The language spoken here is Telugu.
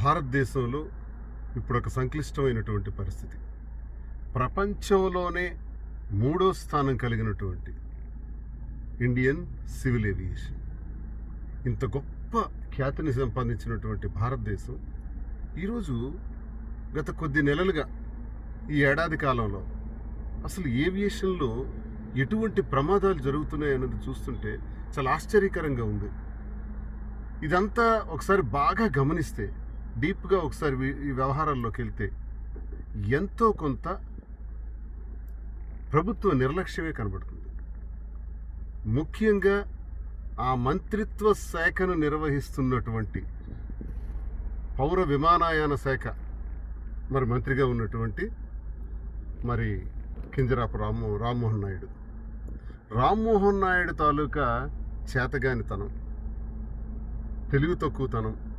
భారతదేశంలో ఇప్పుడు ఒక సంక్లిష్టమైనటువంటి పరిస్థితి. ప్రపంచంలోనే మూడో స్థానం కలిగినటువంటి ఇండియన్ సివిల్ ఏవియేషన్. ఇంత గొప్ప ఖ్యాతిని సంపాదించినటువంటి భారతదేశం ఈరోజు గత కొద్ది నెలలుగా ఈ ఏడాది కాలంలో అసలు ఏవియేషన్లో ఎటువంటి ప్రమాదాలు జరుగుతున్నాయి అన్నది చూస్తుంటే చాలా ఆశ్చర్యకరంగా ఉంది. ఇదంతా ఒకసారి బాగా గమనిస్తే డీప్గా ఒకసారి ఈ వ్యవహారాల్లోకి వెళ్తే ఎంతో కొంత ప్రభుత్వ నిర్లక్ష్యమే కనబడుతుంది. ముఖ్యంగా ఆ మంత్రిత్వ శాఖను నిర్వహిస్తున్నటువంటి పౌర విమానయాన శాఖ మరి మంత్రిగా ఉన్నటువంటి మరి కింజరాపు రామ్మో రామ్మోహన్ నాయుడు. రామ్మోహన్ నాయుడు తాలూకా చేతగానితనం తెలుగు తక్కువతనం